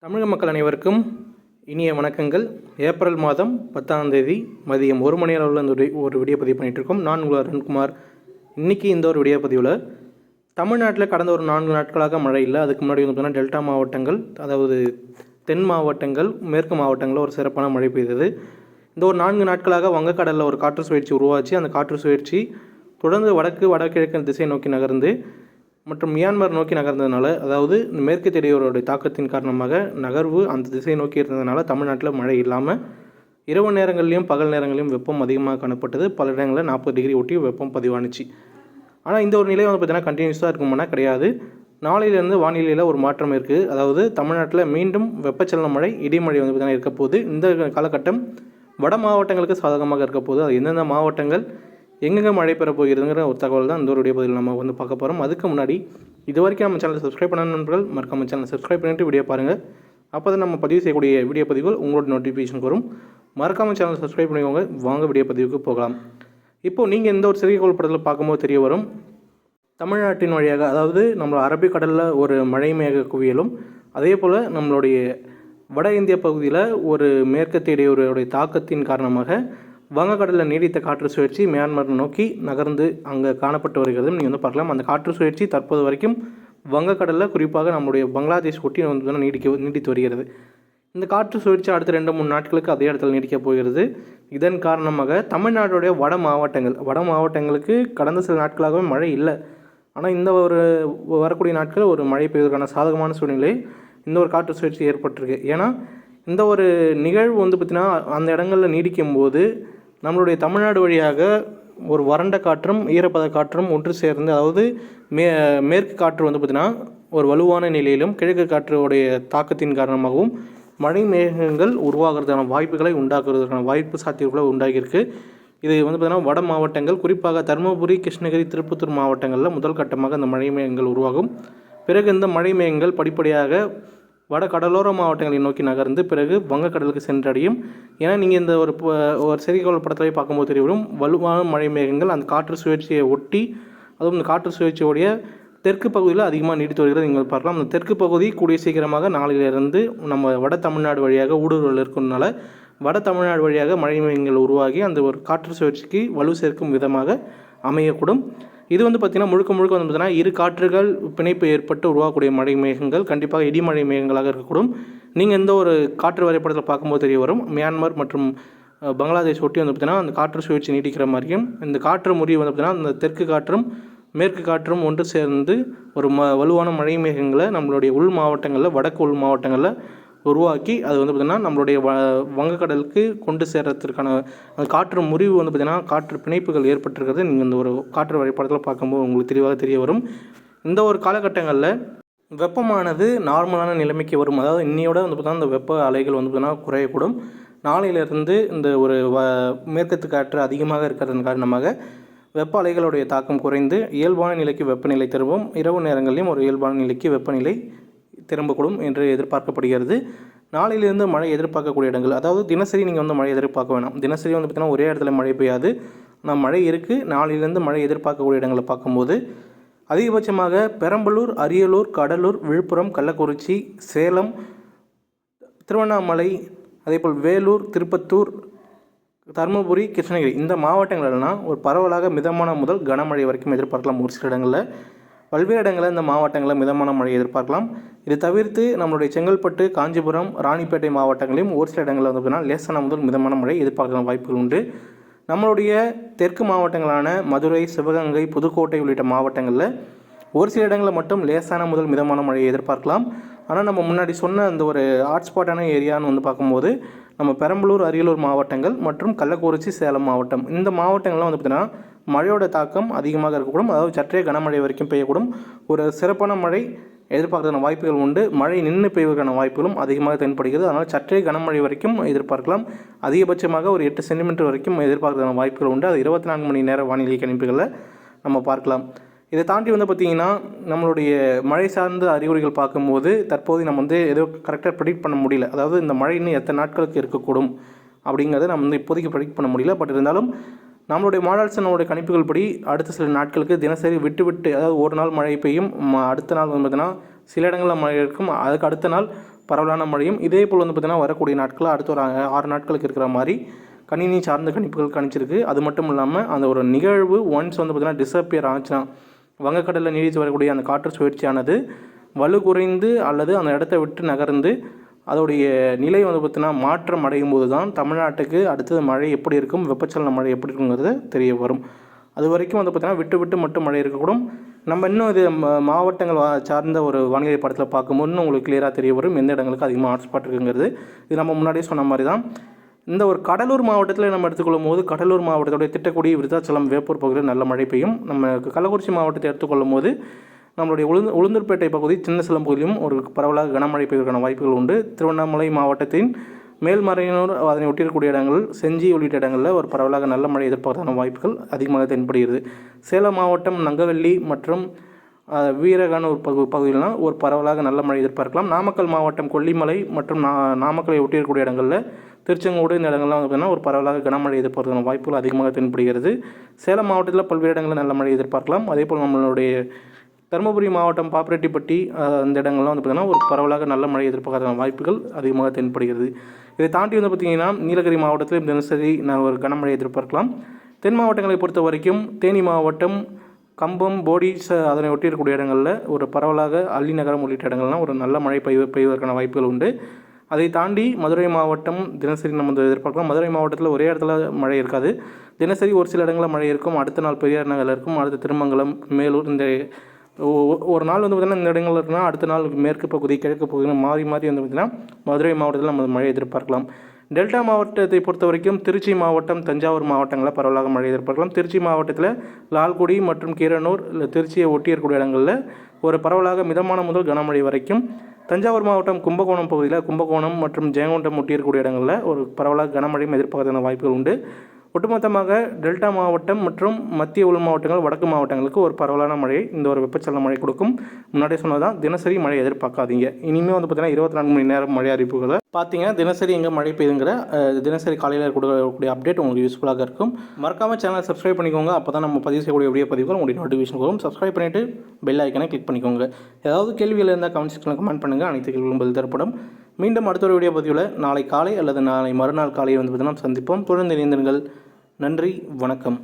தமிழக மக்கள் அனைவருக்கும் இனிய வணக்கங்கள். ஏப்ரல் மாதம் பத்தாம் தேதி மதியம் ஒரு மணி அளவில் இந்த ஒரு- ஒரு வீடியோ பதிவு பண்ணிகிட்ருக்கோம் இருக்கோம். நான் உங்கள் அருண்குமார். இன்றைக்கி இந்த ஒரு வீடியோ பதிவில் தமிழ்நாட்டில் கடந்த ஒரு நான்கு நாட்களாக மழை இல்லை. அதுக்கு முன்னாடி வந்து பார்த்தீங்கன்னா டெல்டா மாவட்டங்கள் அதாவது தென் மாவட்டங்கள் மேற்கு மாவட்டங்களில் ஒரு சிறப்பான மழை பெய்தது. இந்த ஒரு நான்கு நாட்களாக வங்கக்கடலில் ஒரு காற்று சுழற்சி உருவாச்சு. அந்த காற்று சுழற்சி தொடர்ந்து வடக்கு வடகிழக்கு திசை நோக்கி நகர்ந்து மற்றும் மியான்மர் நோக்கி நகர்ந்ததுனால அதாவது இந்த மேற்கு திரையோருடைய தாக்கத்தின் காரணமாக நகர்வு அந்த திசை நோக்கி இருந்ததுனால தமிழ்நாட்டில் மழை இல்லாமல் இரவு நேரங்கள்லையும் பகல் நேரங்களையும் வெப்பம் அதிகமாக காணப்பட்டது. பல இடங்களில் நாற்பது டிகிரி ஒட்டி வெப்பம் பதிவானுச்சு. ஆனால் இந்த ஒரு நிலை வந்து பார்த்தீங்கன்னா கண்டினியூஸாக இருக்குமானா கிடையாது. நாளையிலேருந்து வானிலையில் ஒரு மாற்றம் இருக்குது அதாவது தமிழ்நாட்டில் மீண்டும் வெப்பச்சலன மழை இடிமழை வந்து பார்த்தீங்கன்னா இருக்கப்போகுது இந்த காலகட்டம் வட மாவட்டங்களுக்கு சாதகமாக இருக்கப்போகுது அது எந்தெந்த மாவட்டங்கள் எங்கெங்கே மழை பெற போகிறதுங்கிற ஒரு தகவல் தான் இந்த ஒரு பதில் நம்ம வந்து பார்க்க போகிறோம் அதுக்கு முன்னாடி இது வரைக்கும் நம்ம சேனலை சப்ஸ்கிரைப் பண்ண நண்பர்கள் மறக்காம சேனலை சப்ஸ்கிரைப் பண்ணிட்டு வீடியோ பாருங்கள் அப்போ தான் நம்ம பதிவு செய்யக்கூடிய வீடியோ பதிவுகள் உங்களோட நோட்டிஃபிகேஷன் வரும். மறக்காம சேனலை சப்ஸ்கிரைப் பண்ணிக்கோங்க. வாங்க வீடியோ பதிவுக்கு போகலாம். இப்போது நீங்கள் எந்த ஒரு சிறிய படத்தில் பார்க்கும்போது தெரிய வரும்? தமிழ்நாட்டின் வழியாக அதாவது நம்ம அரபிக்கடலில் ஒரு மழை மேக குவியலும் அதே போல் நம்மளுடைய வட இந்திய பகுதியில் ஒரு மேற்கத்திய இடையூறுடைய தாக்கத்தின் காரணமாக வங்கக்கடலில் நீடித்த காற்று சுழற்சி மியான்மர் நோக்கி நகர்ந்து அங்கே காணப்பட்டு வருகிறது நீங்கள் வந்து பார்க்கலாம். அந்த காற்று சுழற்சி தற்போது வரைக்கும் வங்கக்கடலில் குறிப்பாக நம்முடைய பங்களாதேஷ் ஒட்டி வந்து நீடிக்க நீடித்து வருகிறது. இந்த காற்று சுழற்சி அடுத்த ரெண்டு மூணு நாட்களுக்கு அதே இடத்துல நீடிக்கப் போகிறது. இதன் காரணமாக தமிழ்நாடுடைய வட மாவட்டங்கள் வட மாவட்டங்களுக்கு கடந்த சில நாட்களாகவே மழை இல்லை. ஆனால் இந்த ஒரு வரக்கூடிய நாட்கள் ஒரு மழை பெய்வதற்கான சாதகமான சூழ்நிலை இந்த ஒரு காற்று சுழற்சி ஏற்பட்டிருக்கு. ஏன்னா இந்த ஒரு நிகழ்வு வந்து பார்த்திங்கன்னா அந்த இடங்களில் நீடிக்கும் போது நம்மளுடைய தமிழ்நாடு வழியாக ஒரு வறண்ட காற்றும் ஈரப்பத காற்றும் ஒன்று சேர்ந்து அதாவது மே மேற்கு காற்று வந்து பார்த்திங்கன்னா ஒரு வலுவான நிலையிலும் கிழக்கு காற்றுடைய தாக்கத்தின் காரணமாகவும் மழை மேகங்கள் உருவாகிறதுக்கான வாய்ப்புகளை உண்டாக்குறதுக்கான வாய்ப்பு சாத்தியங்களை உண்டாகியிருக்கு. இது வந்து பார்த்திங்கன்னா வட மாவட்டங்கள் குறிப்பாக தருமபுரி கிருஷ்ணகிரி திருப்பத்தூர் மாவட்டங்களில் முதல் கட்டமாக இந்த மழை மேகங்கள் உருவாகும். பிறகு இந்த மழை மேகங்கள் படிப்படியாக வட கடலோர மாவட்டங்களை நோக்கி நகர்ந்து பிறகு வங்கக்கடலுக்கு சென்றடையும். ஏன்னா நீங்கள் இந்த ஒரு ஒரு செய்திகள் படத்திலே பார்க்கும்போது தெரியவிடும் வலுவான மழை மேகங்கள் அந்த காற்று சுழற்சியை ஒட்டி அதுவும் இந்த காற்று சுழற்சியோடைய தெற்கு பகுதியில் அதிகமாக நீடித்து வருகிறது. நீங்கள் பார்க்கலாம். அந்த தெற்கு பகுதி கூடிய சீக்கிரமாக நாளிலிருந்து நம்ம வட தமிழ்நாடு வழியாக ஊடுருவல் இருக்கிறதுனால வட தமிழ்நாடு வழியாக மழை மேகங்கள் உருவாகி அந்த ஒரு காற்று சுழற்சிக்கு வலு சேர்க்கும் விதமாக அமையக்கூடும். இது வந்து பார்த்திங்கன்னா முழுக்க முழுக்க வந்து பார்த்தீங்கன்னா இரு காற்றுகள் பிணைப்பு ஏற்பட்டு உருவாகக்கூடிய மழை மேகங்கள் கண்டிப்பாக இடிமழை மேகங்களாக இருக்கக்கூடும். நீங்கள் எந்த ஒரு காற்று வரைபடத்தில் பார்க்கும்போது தெரிய வரும். மியான்மர் மற்றும் பங்களாதேஷ் ஒட்டி வந்து பார்த்திங்கன்னா அந்த காற்று சுழற்சி நீடிக்கிற மாதிரியும் இந்த காற்று முறிவு வந்து பார்த்திங்கன்னா அந்த தெற்கு காற்றும் மேற்கு காற்றும் ஒன்று சேர்ந்து ஒரு ம வலுவான மழை மேகங்களை நம்மளுடைய உள் மாவட்டங்களில் வடக்கு உள் மாவட்டங்களில் உருவாக்கி அது வந்து பார்த்திங்கன்னா நம்மளுடைய வ வங்கக்கடலுக்கு கொண்டு சேர்றதுக்கான அந்த காற்று முறிவு வந்து பார்த்திங்கன்னா காற்று பிணைப்புகள் ஏற்பட்டிருக்கிறது. நீங்கள் இந்த ஒரு காற்று வரைபடத்தில் பார்க்கும்போது உங்களுக்கு தெளிவாக தெரிய வரும். இந்த ஒரு காலகட்டங்களில் வெப்பமானது நார்மலான நிலைமைக்கு வரும். அதாவது இன்னையோட வந்து பார்த்தா இந்த வெப்ப அலைகள் வந்து பார்த்தீங்கன்னா குறையக்கூடும். நாளையிலிருந்து இந்த ஒரு வ மேற்கத்து காற்று அதிகமாக இருக்கிறதன் காரணமாக வெப்ப அலைகளுடைய தாக்கம் குறைந்து இயல்பான நிலைக்கு வெப்பநிலை திரும்பும் இரவு நேரங்களிலும் ஒரு இயல்பான நிலைக்கு வெப்பநிலை திரும்பக்கூடும் என்று எதிர்பார்க்கப்படுகிறது. நாளையிலிருந்து மழை எதிர்பார்க்கக்கூடிய இடங்கள் அதாவது தினசரி நீங்கள் வந்து மழை எதிர்பார்க்க வேணாம். தினசரி வந்து பார்த்தீங்கன்னா ஒரே இடத்துல மழை பெய்யாது. ஆனால் மழை இருக்குது நாளையிலேருந்து மழை எதிர்பார்க்கக்கூடிய இடங்களை பார்க்கும்போது அதிகபட்சமாக பெரம்பலூர் அரியலூர் கடலூர் விழுப்புரம் கள்ளக்குறிச்சி சேலம் திருவண்ணாமலை அதேபோல் வேலூர் திருப்பத்தூர் தருமபுரி கிருஷ்ணகிரி இந்த மாவட்டங்கள்லாம் ஒரு பரவலாக மிதமான முதல் கனமழை வரைக்கும் எதிர்பார்க்கலாம் ஒரு சில இடங்களில். பல்வேறு இடங்களில் இந்த மாவட்டங்களில் மிதமான மழை எதிர்பார்க்கலாம். இது தவிர்த்து நம்மளுடைய செங்கல்பட்டு காஞ்சிபுரம் ராணிப்பேட்டை மாவட்டங்களையும் ஒரு சில இடங்களில் வந்து பார்த்தீங்கன்னா லேசான முதல் மிதமான மழை எதிர்பார்க்கலாம் வாய்ப்புகள் உண்டு. நம்மளுடைய தெற்கு மாவட்டங்களான மதுரை சிவகங்கை புதுக்கோட்டை உள்ளிட்ட மாவட்டங்களில் ஒரு சில இடங்களில் மட்டும் லேசான முதல் மிதமான மழையை எதிர்பார்க்கலாம். ஆனால் நம்ம முன்னாடி சொன்ன அந்த ஒரு ஹாட்ஸ்பாட்டான ஏரியான்னு வந்து பார்க்கும்போது நம்ம பெரம்பலூர் அரியலூர் மாவட்டங்கள் மற்றும் கள்ளக்குறிச்சி சேலம் மாவட்டம் இந்த மாவட்டங்கள்லாம் வந்து பார்த்திங்கன்னா மழையோட தாக்கம் அதிகமாக இருக்கக்கூடும். அதாவது சற்றே கனமழை வரைக்கும் பெய்யக்கூடும். ஒரு சிறப்பான மழை எதிர்பார்க்கறதுக்கான வாய்ப்புகள் உண்டு. மழை நின்று பெய்வதற்கான வாய்ப்புகளும் அதிகமாக தென்படுகிறது. அதனால் சற்றே கனமழை வரைக்கும் எதிர்பார்க்கலாம். அதிகபட்சமாக ஒரு எட்டு சென்டிமீட்டர் வரைக்கும் எதிர்பார்க்கறதுக்கான வாய்ப்புகள் உண்டு. அது இருபத்தி நான்கு மணி நேர வானிலை கணிப்புகளில் நம்ம பார்க்கலாம். இதை தாண்டி வந்து பார்த்திங்கன்னா நம்மளுடைய மழை சார்ந்த அறிகுறிகள் பார்க்கும்போது தற்போது நம்ம வந்து ஏதோ கரெக்டாக ப்ரெடிக்ட் பண்ண முடியல. அதாவது இந்த மழை இன்னும் எத்தனை நாட்களுக்கு இருக்கக்கூடும் அப்படிங்கிறத நம்ம வந்து இப்போதைக்கு ப்ரெடிக்ட் பண்ண முடியல. பட் இருந்தாலும் நம்மளுடைய மாடல்ஸ் நம்மளுடைய கணிப்புகள் படி அடுத்த சில நாட்களுக்கு தினசரி விட்டு விட்டு அதாவது ஒரு நாள் மழை பெய்யும் ம- அடுத்த நாள் வந்து பார்த்தீங்கன்னா சில இடங்களில் மழை இருக்கும். அதுக்கு அடுத்த நாள் பரவலான மழையும். இதே போல் வந்து பார்த்திங்கன்னா வரக்கூடிய நாட்களில் அடுத்த ஒரு ஆறு நாட்களுக்கு இருக்கிற மாதிரி கணினி சார்ந்த கணிப்புகள் கணிச்சிருக்கு. அது மட்டும் இல்லாமல் அந்த ஒரு நிகழ்வு ஒன்ஸ் வந்து பார்த்திங்கன்னா டிஸப்பியர் ஆச்சுன்னா வங்கக்கடலில் நீடித்து வரக்கூடிய அந்த காற்று சுழற்சியானது வலு குறைந்து அல்லது அந்த இடத்த விட்டு நகர்ந்து அதோடைய நிலை வந்து பார்த்திங்கன்னா மாற்றம் அடையும் போது தான் தமிழ்நாட்டுக்கு அடுத்தது மழை எப்படி இருக்கும் வெப்பச்சலன மழை எப்படி இருக்குங்கிறது தெரிய வரும். அது வரைக்கும் வந்து பார்த்திங்கன்னா விட்டு விட்டு மட்டும் மழை இருக்கக்கூடும். நம்ம இன்னும் இது ம- மாவட்டங்கள் சார்ந்த ஒரு வானிலை படத்தில் பார்க்கும்போது இன்னும் உங்களுக்கு கிளியராக தெரிய வரும் எந்த இடங்களுக்கு அதிகமாக ஹாட்ஸ்பாட் இருக்குங்கிறது. இது நம்ம முன்னாடியே சொன்ன மாதிரி தான் இந்த ஒரு கடலூர் மாவட்டத்தில் நம்ம எடுத்துக்கொள்ளும் போது கடலூர் மாவட்டத்துடைய திட்டக்குடி விருதாச்சலம் வேப்பூர் பகுதியில் நல்ல மழை பெய்யும். நம்ம கள்ளக்குறிச்சி மாவட்டத்தை எடுத்துக்கொள்ளும் போது நம்மளுடைய உளுந்து உளுந்தூர்பேட்டை பகுதி சின்ன சேலம் பகுதியிலும் ஒரு பரவலாக கனமழை பெய்வதற்கான வாய்ப்புகள் உண்டு. திருவண்ணாமலை மாவட்டத்தின் மேல்மறையினூர் அதனை ஒட்டியிருக்கக்கூடிய இடங்கள் செஞ்சி உள்ளிட்ட இடங்களில் ஒரு பரவலாக நல்ல மழை எதிர்பார்க்கான வாய்ப்புகள் அதிகமாக தென்படுகிறது. சேலம் மாவட்டம் நங்கவெள்ளி மற்றும் வீரகானூர் பகு பகுதியிலாம் ஒரு பரவலாக நல்ல மழை எதிர்பார்க்கலாம். நாமக்கல் மாவட்டம் கொல்லிமலை மற்றும் நா நாமக்கலை ஒட்டியிருக்கக்கூடிய இடங்களில் திருச்செங்கோடு இந்த இடங்கள்லாம் வந்து பார்த்தீங்கன்னா ஒரு பரவலாக கனமழை எதிர்பார்க்கான வாய்ப்புகள் அதிகமாக தென்படுகிறது. சேலம் மாவட்டத்தில் பல்வேறு இடங்களில் நல்ல மழை எதிர்பார்க்கலாம். அதே போல் நம்மளுடைய தருமபுரி மாவட்டம் பாப்பிரெட்டிப்பட்டி அந்த இடங்கள்லாம் வந்து பார்த்திங்கன்னா ஒரு பரவலாக நல்ல மழை எதிர்பார்க்காத வாய்ப்புகள் அதிகமாக தென்படுகிறது. இதை தாண்டி வந்து பார்த்திங்கன்னா நீலகிரி மாவட்டத்தில் தினசரி நான் ஒரு கனமழை எதிர்பார்க்கலாம். தென் மாவட்டங்களை பொறுத்த வரைக்கும் தேனி மாவட்டம் கம்பம் போடி ச- அதனை ஒட்டி இருக்கக்கூடிய இடங்களில் ஒரு பரவலாக அள்ளி நகரம் உள்ளிட்ட இடங்கள்லாம் ஒரு நல்ல மழை பெய்வ பெய்வதற்கான வாய்ப்புகள் உண்டு. அதை தாண்டி மதுரை மாவட்டம் தினசரி நம்ம வந்து எதிர்பார்க்கலாம். மதுரை மாவட்டத்தில் ஒரே இடத்துல மழை இருக்காது. தினசரி ஒரு சில இடங்களில் மழை இருக்கும். அடுத்த நாள் பெரியார் நகரில் இருக்கும். அடுத்த திருமங்கலம் மேலூர் இந்த ஒரு நாள் வந்து பார்த்திங்கன்னா இந்த இடங்கள் இருக்குன்னா அடுத்த நாள் மேற்கு பகுதி கிழக்கு பகுதி மாறி மாறி வந்து பார்த்திங்கன்னா மதுரை மாவட்டத்தில் நம்ம மழை எதிர்பார்க்கலாம். டெல்டா மாவட்டத்தை பொறுத்த வரைக்கும் திருச்சி மாவட்டம் தஞ்சாவூர் மாவட்டங்களில் பரவலாக மழை எதிர்பார்க்கலாம். திருச்சி மாவட்டத்தில் லால்குடி மற்றும் கீரனூர் இல்லை திருச்சியை ஒட்டி இருக்கக்கூடிய இடங்களில் ஒரு பரவலாக மிதமான முதல் கனமழை வரைக்கும். தஞ்சாவூர் மாவட்டம் கும்பகோணம் பகுதியில் கும்பகோணம் மற்றும் ஜெயங்கொண்டம் ஒட்டி இருக்கக்கூடிய இடங்களில் ஒரு பரவலாக கனமழையும் எதிர்பார்க்கான வாய்ப்புகள் உண்டு. ஒட்டுமொத்தமாக டெல்டா மாவட்டம் மற்றும் மத்திய உள் மாவட்டங்கள் வடக்கு மாவட்டங்களுக்கு ஒரு பரவலான மழை இந்த ஒரு வெப்பச்சலன மழை கொடுக்கும். முன்னாடியே சொன்னதான் தினசரி மழை எதிர்பார்க்காதீங்க. இனிமேல் வந்து பார்த்தீங்கன்னா இருபத்தி நான்கு மணி நேரம் மழை அறிவிப்புகளை பார்த்தீங்கன்னா தினசரி எங்கே மழை பெய்யுங்கிற தினசரி காலையில் கொடுக்கக்கூடிய அப்டேட் உங்களுக்கு யூஸ்ஃபுல்லாக இருக்கும். மறக்காமல் சேனலை சப்ஸ்கிரைப் பண்ணிக்கோங்க. அப்போ தான் நம்ம பதிவு செய்யக்கூடிய வீடியோ பதிவுகள் உங்களுக்கு நோட்டிஃபிகேஷன் வரும். சப்ஸ்கிரைப் பண்ணிவிட்டு பெல் ஐக்கனை கிளிக் பண்ணிக்கோங்க. ஏதாவது கேள்விகள் இருந்தால் கமெண்ட் செக்ஷனில் கமெண்ட் பண்ணுங்கள் அனைத்து கேள்விகளும் பதில் தரப்படும். மீண்டும் அடுத்த ஒரு வீடியோ பதிவில் நாளை காலை அல்லது நாளை மறுநாள் காலையை வந்து பார்த்தீங்கன்னா சந்திப்போம். தொடர்ந்து இணைந்திருங்கள். நன்றி வணக்கம்.